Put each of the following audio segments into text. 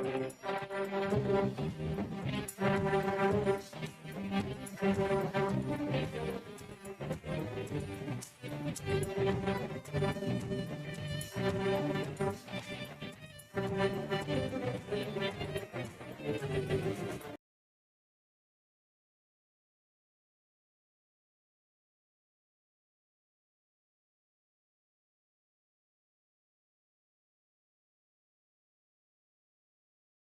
Thank you.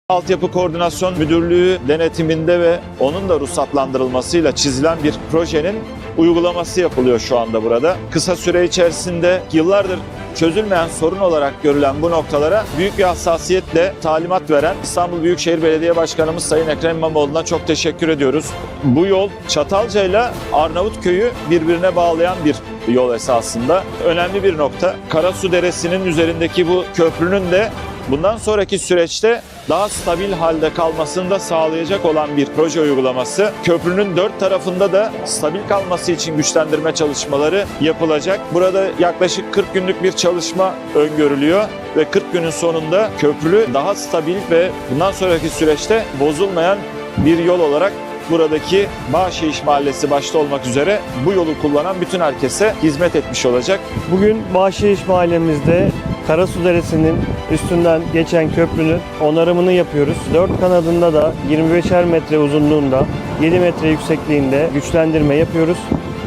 Altyapı Koordinasyon Müdürlüğü denetiminde ve onun da ruhsatlandırılmasıyla çizilen bir projenin uygulaması yapılıyor şu anda burada. Kısa süre içerisinde yıllardır çözülmeyen sorun olarak görülen bu noktalara büyük bir hassasiyetle talimat veren İstanbul Büyükşehir Belediye Başkanımız Sayın Ekrem İmamoğlu'na çok teşekkür ediyoruz. Bu yol Çatalca ile Arnavutköy'ü birbirine bağlayan bir yol esasında. Önemli bir nokta. Karasu Deresi'nin üzerindeki bu köprünün de bundan sonraki süreçte daha stabil halde kalmasını da sağlayacak olan bir proje uygulaması. Köprünün dört tarafında da stabil kalması için güçlendirme çalışmaları yapılacak. Burada yaklaşık 40 günlük bir çalışma öngörülüyor ve 40 günün sonunda köprülü daha stabil ve bundan sonraki süreçte bozulmayan bir yol olarak buradaki Bağşehir Mahallesi başta olmak üzere bu yolu kullanan bütün herkese hizmet etmiş olacak. Bugün Bahşiş mahallemizde Karasu Deresi'nin üstünden geçen köprünün onarımını yapıyoruz. Dört kanadında da 25'er metre uzunluğunda, 7 metre yüksekliğinde güçlendirme yapıyoruz.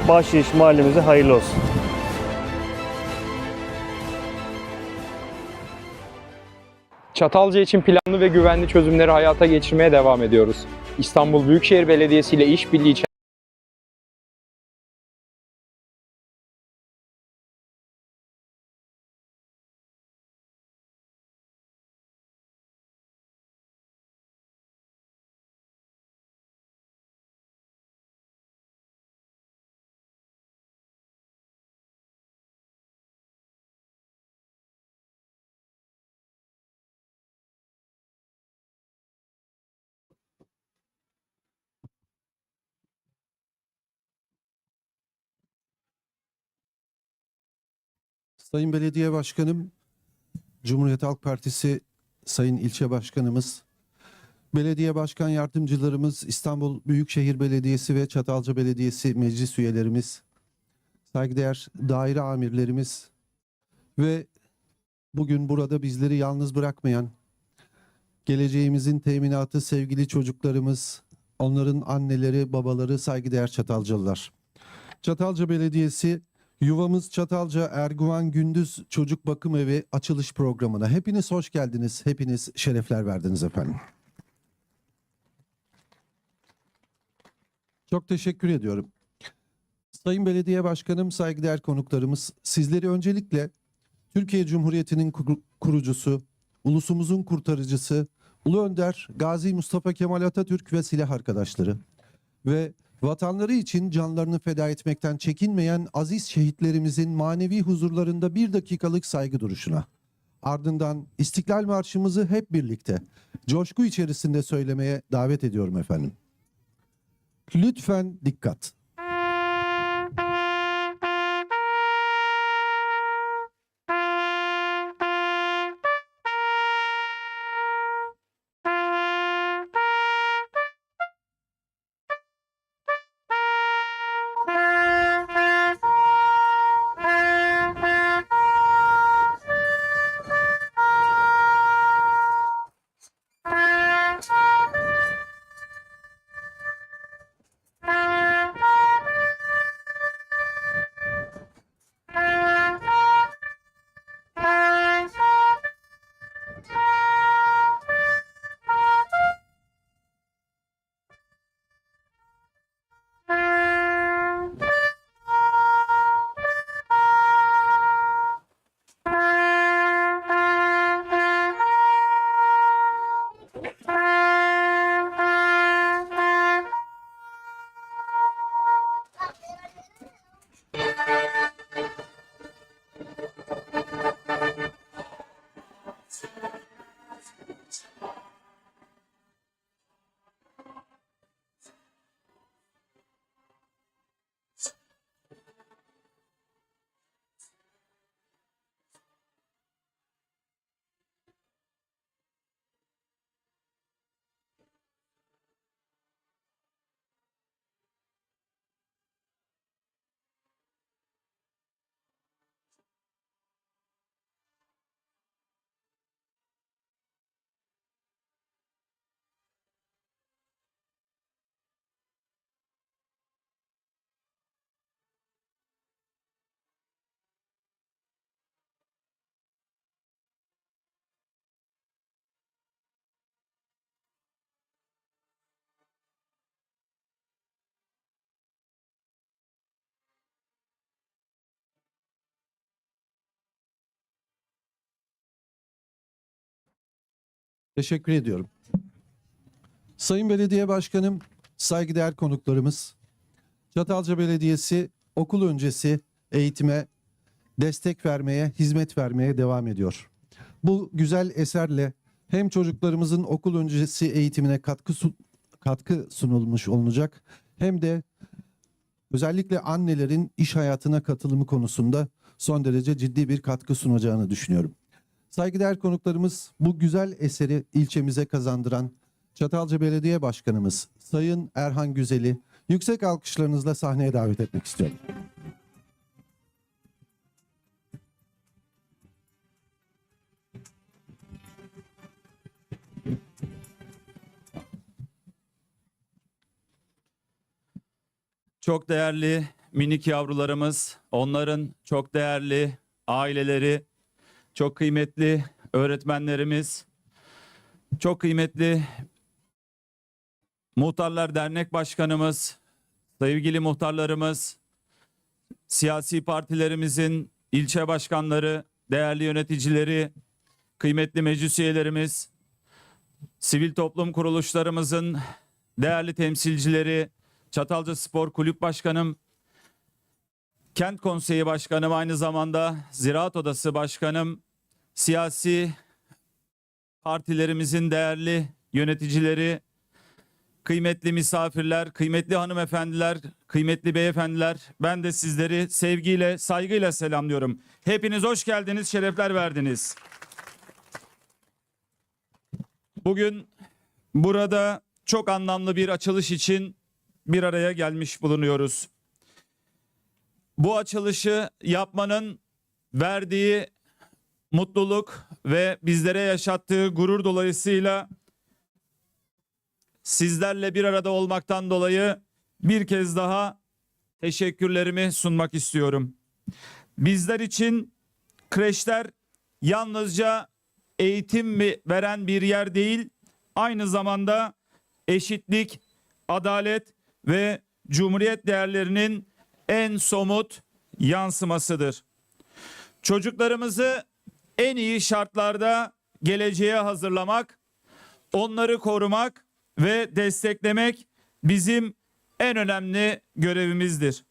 Bahşiş mahallemize hayırlı olsun. Çatalca için planlı ve güvenli çözümleri hayata geçirmeye devam ediyoruz. İstanbul Büyükşehir Belediyesi ile işbirliği Sayın Belediye Başkanım, Cumhuriyet Halk Partisi Sayın İlçe Başkanımız, Belediye Başkan Yardımcılarımız, İstanbul Büyükşehir Belediyesi ve Çatalca Belediyesi meclis üyelerimiz, saygıdeğer daire amirlerimiz ve bugün burada bizleri yalnız bırakmayan, geleceğimizin teminatı sevgili çocuklarımız, onların anneleri, babaları, saygıdeğer Çatalcalılar. Çatalca Belediyesi Yuvamız Çatalca Erguvan Gündüz Çocuk Bakım Evi açılış programına. Hepiniz hoş geldiniz. Hepiniz şerefler verdiniz efendim. Çok teşekkür ediyorum. Sayın Belediye Başkanım, saygıdeğer konuklarımız, sizleri öncelikle Türkiye Cumhuriyeti'nin kur- kurucusu, ulusumuzun kurtarıcısı, Ulu Önder Gazi Mustafa Kemal Atatürk ve silah arkadaşları ve vatanları için canlarını feda etmekten çekinmeyen aziz şehitlerimizin manevi huzurlarında bir dakikalık saygı duruşuna. Ardından İstiklal Marşımızı hep birlikte coşku içerisinde söylemeye davet ediyorum efendim. Lütfen dikkat. Teşekkür ediyorum. Sayın Belediye Başkanım, saygıdeğer konuklarımız, Çatalca Belediyesi okul öncesi eğitime destek vermeye, hizmet vermeye devam ediyor. Bu güzel eserle hem çocuklarımızın okul öncesi eğitimine katkı sun- katkı sunulmuş olacak hem de özellikle annelerin iş hayatına katılımı konusunda son derece ciddi bir katkı sunacağını düşünüyorum. Saygıdeğer konuklarımız bu güzel eseri ilçemize kazandıran Çatalca Belediye Başkanımız Sayın Erhan Güzel'i yüksek alkışlarınızla sahneye davet etmek istiyorum. Çok değerli minik yavrularımız, onların çok değerli aileleri, çok kıymetli öğretmenlerimiz, çok kıymetli Muhtarlar Dernek Başkanımız, sevgili muhtarlarımız, siyasi partilerimizin ilçe başkanları, değerli yöneticileri, kıymetli meclis üyelerimiz, sivil toplum kuruluşlarımızın değerli temsilcileri, Çatalca Spor Kulüp Başkanım, Kent Konseyi Başkanım aynı zamanda Ziraat Odası Başkanım, siyasi partilerimizin değerli yöneticileri, kıymetli misafirler, kıymetli hanımefendiler, kıymetli beyefendiler, ben de sizleri sevgiyle, saygıyla selamlıyorum. Hepiniz hoş geldiniz, şerefler verdiniz. Bugün burada çok anlamlı bir açılış için bir araya gelmiş bulunuyoruz. Bu açılışı yapmanın verdiği mutluluk ve bizlere yaşattığı gurur dolayısıyla sizlerle bir arada olmaktan dolayı bir kez daha teşekkürlerimi sunmak istiyorum. Bizler için kreşler yalnızca eğitim veren bir yer değil, aynı zamanda eşitlik, adalet ve cumhuriyet değerlerinin en somut yansımasıdır. Çocuklarımızı en iyi şartlarda geleceğe hazırlamak, onları korumak ve desteklemek bizim en önemli görevimizdir.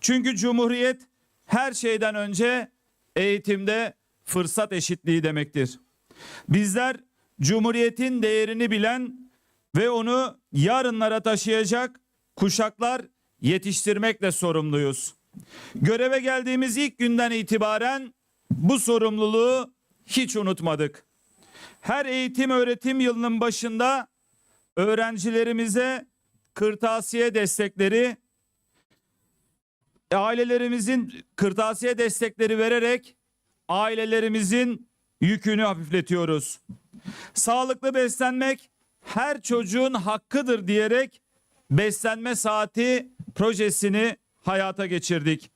Çünkü cumhuriyet her şeyden önce eğitimde fırsat eşitliği demektir. Bizler cumhuriyetin değerini bilen ve onu yarınlara taşıyacak kuşaklar yetiştirmekle sorumluyuz. Göreve geldiğimiz ilk günden itibaren bu sorumluluğu hiç unutmadık. Her eğitim öğretim yılının başında öğrencilerimize kırtasiye destekleri, ailelerimizin kırtasiye destekleri vererek ailelerimizin yükünü hafifletiyoruz. Sağlıklı beslenmek her çocuğun hakkıdır diyerek beslenme saati projesini hayata geçirdik.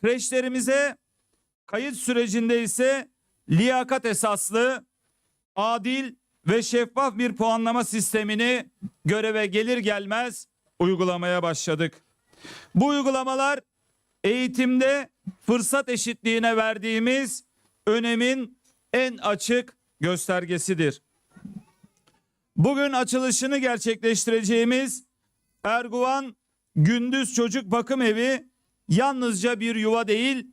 Kreşlerimize kayıt sürecinde ise liyakat esaslı, adil ve şeffaf bir puanlama sistemini göreve gelir gelmez uygulamaya başladık. Bu uygulamalar eğitimde fırsat eşitliğine verdiğimiz önemin en açık göstergesidir. Bugün açılışını gerçekleştireceğimiz Erguvan Gündüz Çocuk Bakım Evi yalnızca bir yuva değil,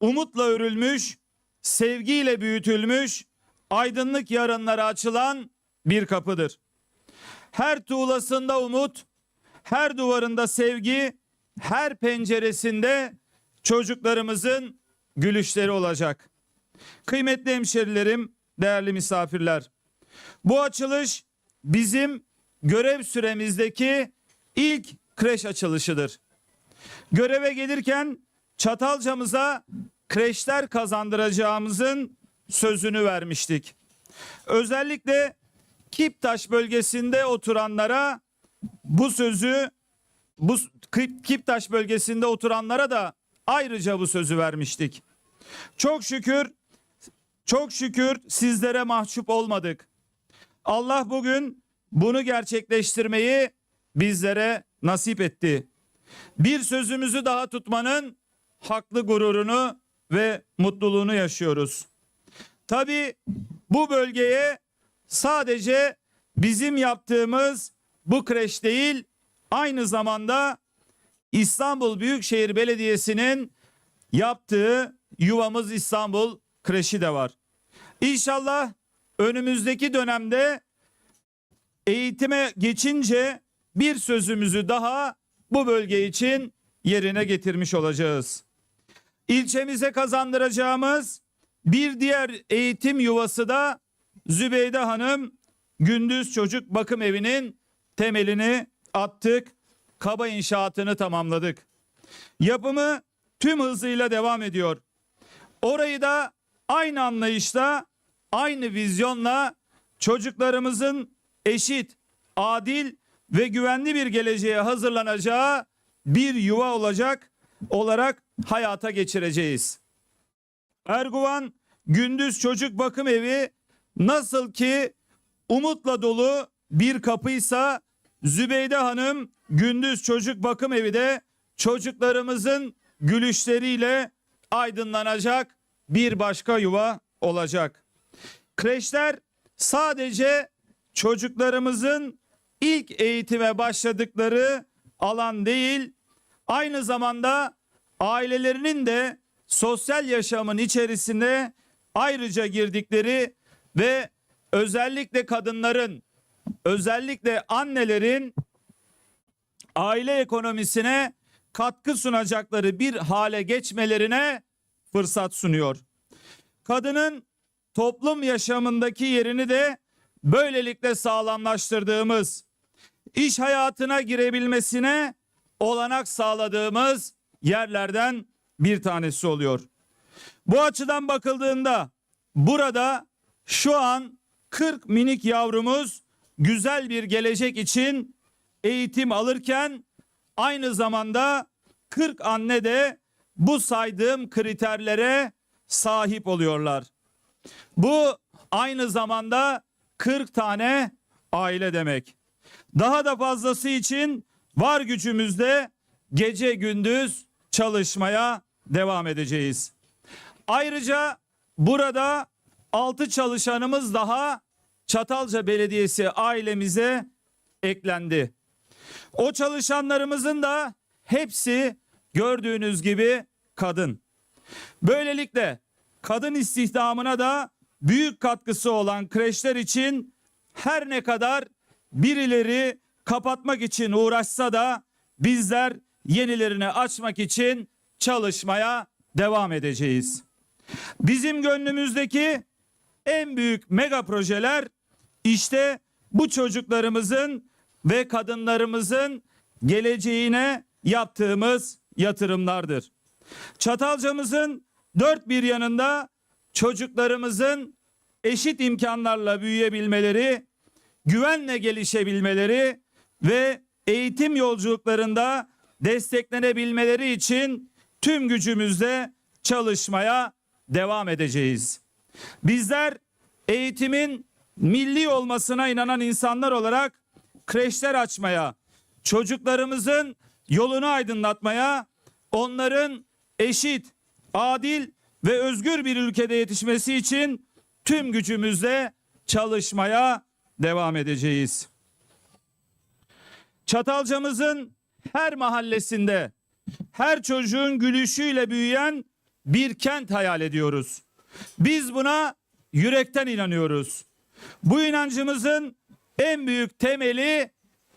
umutla örülmüş, sevgiyle büyütülmüş, aydınlık yarınlara açılan bir kapıdır. Her tuğlasında umut, her duvarında sevgi, her penceresinde çocuklarımızın gülüşleri olacak. Kıymetli hemşerilerim, değerli misafirler. Bu açılış bizim görev süremizdeki ilk kreş açılışıdır. Göreve gelirken Çatalca'mıza kreşler kazandıracağımızın sözünü vermiştik. Özellikle Kiptaş bölgesinde oturanlara bu sözü bu Kip- Kiptaş bölgesinde oturanlara da ayrıca bu sözü vermiştik. Çok şükür çok şükür sizlere mahcup olmadık. Allah bugün bunu gerçekleştirmeyi bizlere nasip etti. Bir sözümüzü daha tutmanın haklı gururunu ve mutluluğunu yaşıyoruz. Tabii bu bölgeye sadece bizim yaptığımız bu kreş değil, aynı zamanda İstanbul Büyükşehir Belediyesi'nin yaptığı Yuvamız İstanbul kreşi de var. İnşallah önümüzdeki dönemde eğitime geçince bir sözümüzü daha bu bölge için yerine getirmiş olacağız. İlçemize kazandıracağımız bir diğer eğitim yuvası da Zübeyde Hanım Gündüz Çocuk Bakım Evi'nin temelini attık. Kaba inşaatını tamamladık. Yapımı tüm hızıyla devam ediyor. Orayı da aynı anlayışla, aynı vizyonla çocuklarımızın eşit, adil ve güvenli bir geleceğe hazırlanacağı bir yuva olacak olarak hayata geçireceğiz. Erguvan Gündüz Çocuk Bakım Evi nasıl ki umutla dolu bir kapıysa Zübeyde Hanım Gündüz Çocuk Bakım Evi de çocuklarımızın gülüşleriyle aydınlanacak bir başka yuva olacak. Kreşler sadece çocuklarımızın ilk eğitime başladıkları alan değil, aynı zamanda ailelerinin de sosyal yaşamın içerisine ayrıca girdikleri ve özellikle kadınların, özellikle annelerin aile ekonomisine katkı sunacakları bir hale geçmelerine fırsat sunuyor. Kadının toplum yaşamındaki yerini de böylelikle sağlamlaştırdığımız, iş hayatına girebilmesine olanak sağladığımız yerlerden bir tanesi oluyor. Bu açıdan bakıldığında burada şu an 40 minik yavrumuz güzel bir gelecek için eğitim alırken aynı zamanda 40 anne de bu saydığım kriterlere sahip oluyorlar. Bu aynı zamanda 40 tane aile demek. Daha da fazlası için var gücümüzde gece gündüz çalışmaya devam edeceğiz. Ayrıca burada 6 çalışanımız daha Çatalca Belediyesi ailemize eklendi. O çalışanlarımızın da hepsi gördüğünüz gibi kadın. Böylelikle kadın istihdamına da büyük katkısı olan kreşler için her ne kadar birileri kapatmak için uğraşsa da bizler yenilerini açmak için çalışmaya devam edeceğiz. Bizim gönlümüzdeki en büyük mega projeler işte bu çocuklarımızın ve kadınlarımızın geleceğine yaptığımız yatırımlardır. Çatalcamızın dört bir yanında çocuklarımızın eşit imkanlarla büyüyebilmeleri, güvenle gelişebilmeleri ve eğitim yolculuklarında desteklenebilmeleri için tüm gücümüzle çalışmaya devam edeceğiz. Bizler eğitimin milli olmasına inanan insanlar olarak kreşler açmaya, çocuklarımızın yolunu aydınlatmaya, onların eşit, adil ve özgür bir ülkede yetişmesi için tüm gücümüzle çalışmaya devam edeceğiz. Çatalcamızın her mahallesinde her çocuğun gülüşüyle büyüyen bir kent hayal ediyoruz. Biz buna yürekten inanıyoruz. Bu inancımızın en büyük temeli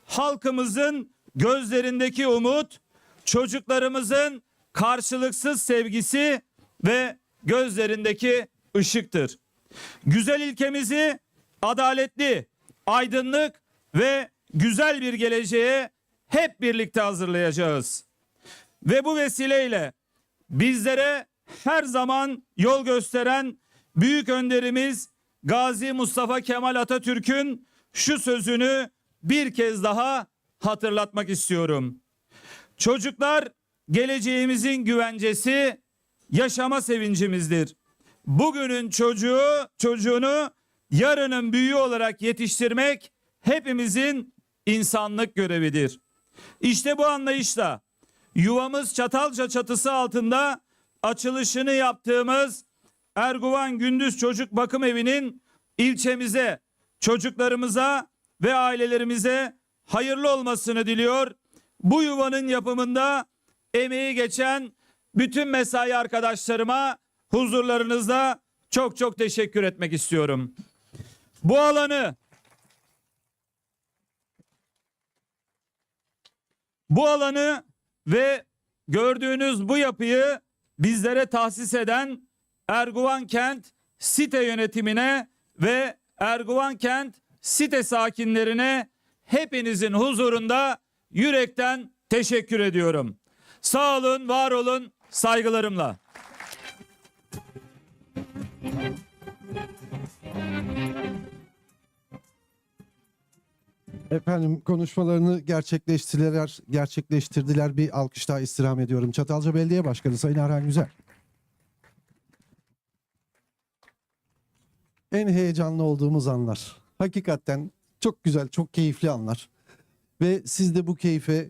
halkımızın gözlerindeki umut, çocuklarımızın karşılıksız sevgisi ve gözlerindeki ışıktır. Güzel ilkemizi adaletli, aydınlık ve güzel bir geleceğe hep birlikte hazırlayacağız. Ve bu vesileyle bizlere her zaman yol gösteren büyük önderimiz Gazi Mustafa Kemal Atatürk'ün şu sözünü bir kez daha hatırlatmak istiyorum. Çocuklar geleceğimizin güvencesi, yaşama sevincimizdir. Bugünün çocuğu, çocuğunu yarının büyüğü olarak yetiştirmek hepimizin insanlık görevidir. İşte bu anlayışla yuvamız Çatalca çatısı altında açılışını yaptığımız Erguvan Gündüz Çocuk Bakım Evi'nin ilçemize, çocuklarımıza ve ailelerimize hayırlı olmasını diliyor. Bu yuvanın yapımında emeği geçen bütün mesai arkadaşlarıma huzurlarınızda çok çok teşekkür etmek istiyorum. Bu alanı bu alanı ve gördüğünüz bu yapıyı bizlere tahsis eden Erguvan Kent site yönetimine ve Erguvan Kent site sakinlerine hepinizin huzurunda yürekten teşekkür ediyorum. Sağ olun, var olun, saygılarımla. Efendim konuşmalarını gerçekleştirdiler, gerçekleştirdiler. Bir alkış daha istirham ediyorum. Çatalca Belediye Başkanı Sayın Erhan Güzel. En heyecanlı olduğumuz anlar. Hakikaten çok güzel, çok keyifli anlar. Ve siz de bu keyfe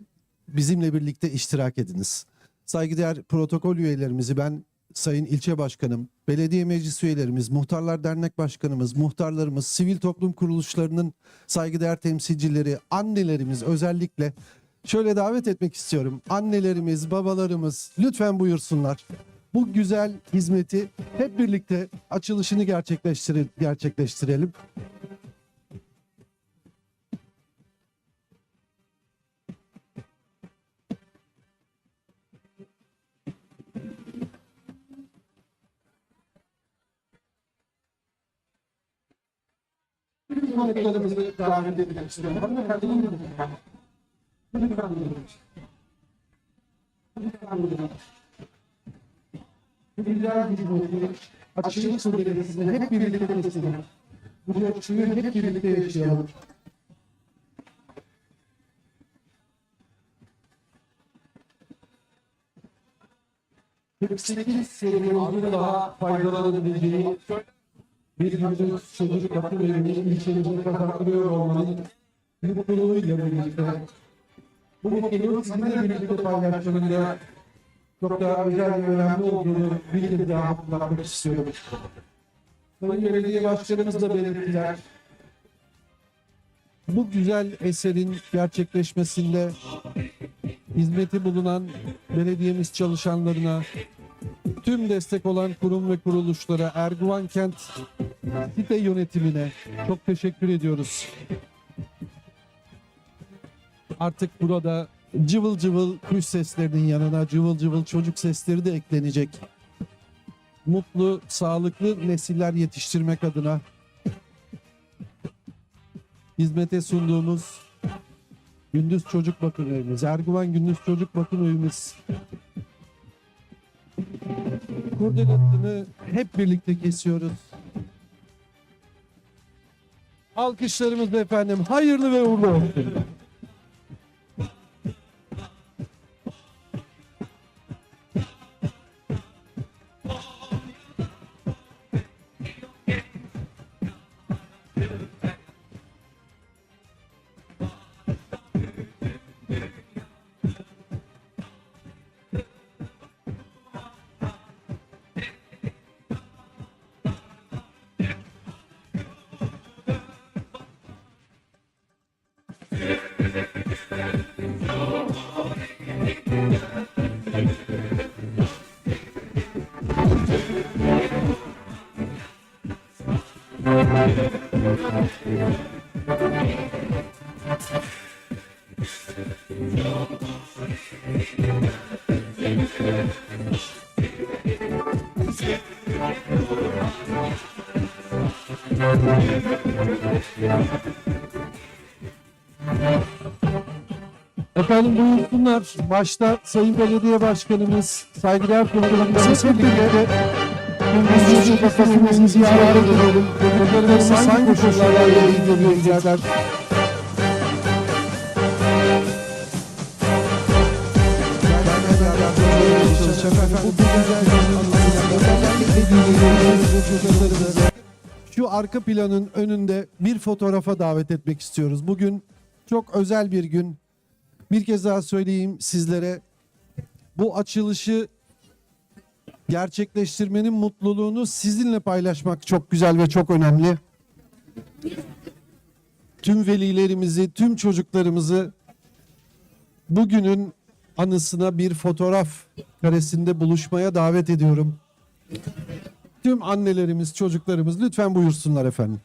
bizimle birlikte iştirak ediniz. Saygıdeğer protokol üyelerimizi ben Sayın İlçe Başkanım, belediye meclis üyelerimiz, muhtarlar dernek başkanımız, muhtarlarımız, sivil toplum kuruluşlarının saygıdeğer temsilcileri, annelerimiz özellikle şöyle davet etmek istiyorum. Annelerimiz, babalarımız lütfen buyursunlar. Bu güzel hizmeti hep birlikte açılışını gerçekleştire- gerçekleştirelim. Konuklarımızı davet etmek istiyorum. Hanımefendi, lütfen. Lütfen buyurun. Güzel hizmeti açılış belediyesine hep birlikte teslim. Bu coşkuyu hep birlikte yaşayalım. Kırk serinin daha faydalanabileceği bir gücün çocuk bakım evini ilçemizde kazandırıyor olmanın mutluluğuyla birlikte bu mutluluğu sizinle birlikte paylaşmanın çok daha özel ve önemli olduğunu bir kez daha hatırlatmak istiyorum. Sayın Belediye Başkanımız da belirttiler. Bu güzel eserin gerçekleşmesinde hizmeti bulunan belediyemiz çalışanlarına, tüm destek olan kurum ve kuruluşlara, Erguvan Kent site yönetimine çok teşekkür ediyoruz. Artık burada cıvıl cıvıl kuş seslerinin yanına cıvıl cıvıl çocuk sesleri de eklenecek. Mutlu, sağlıklı nesiller yetiştirmek adına hizmete sunduğumuz Gündüz Çocuk Bakım Evimiz, Erguvan Gündüz Çocuk Bakım Evimiz kurdelatını hep birlikte kesiyoruz. Alkışlarımız efendim hayırlı ve uğurlu olsun. Efendim buyursunlar. Başta Sayın Belediye Başkanımız, saygıdeğer kurullarımız hep birlikte Şu arka planın önünde bir fotoğrafa davet etmek istiyoruz. Bugün çok özel bir gün. Bir kez daha söyleyeyim sizlere. Bu açılışı gerçekleştirmenin mutluluğunu sizinle paylaşmak çok güzel ve çok önemli. tüm velilerimizi, tüm çocuklarımızı bugünün anısına bir fotoğraf karesinde buluşmaya davet ediyorum. Tüm annelerimiz, çocuklarımız lütfen buyursunlar efendim.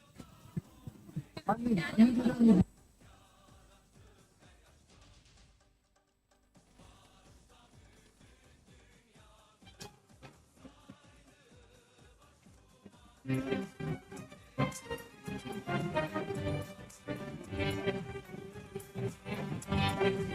Thank you.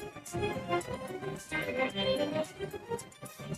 Thank you.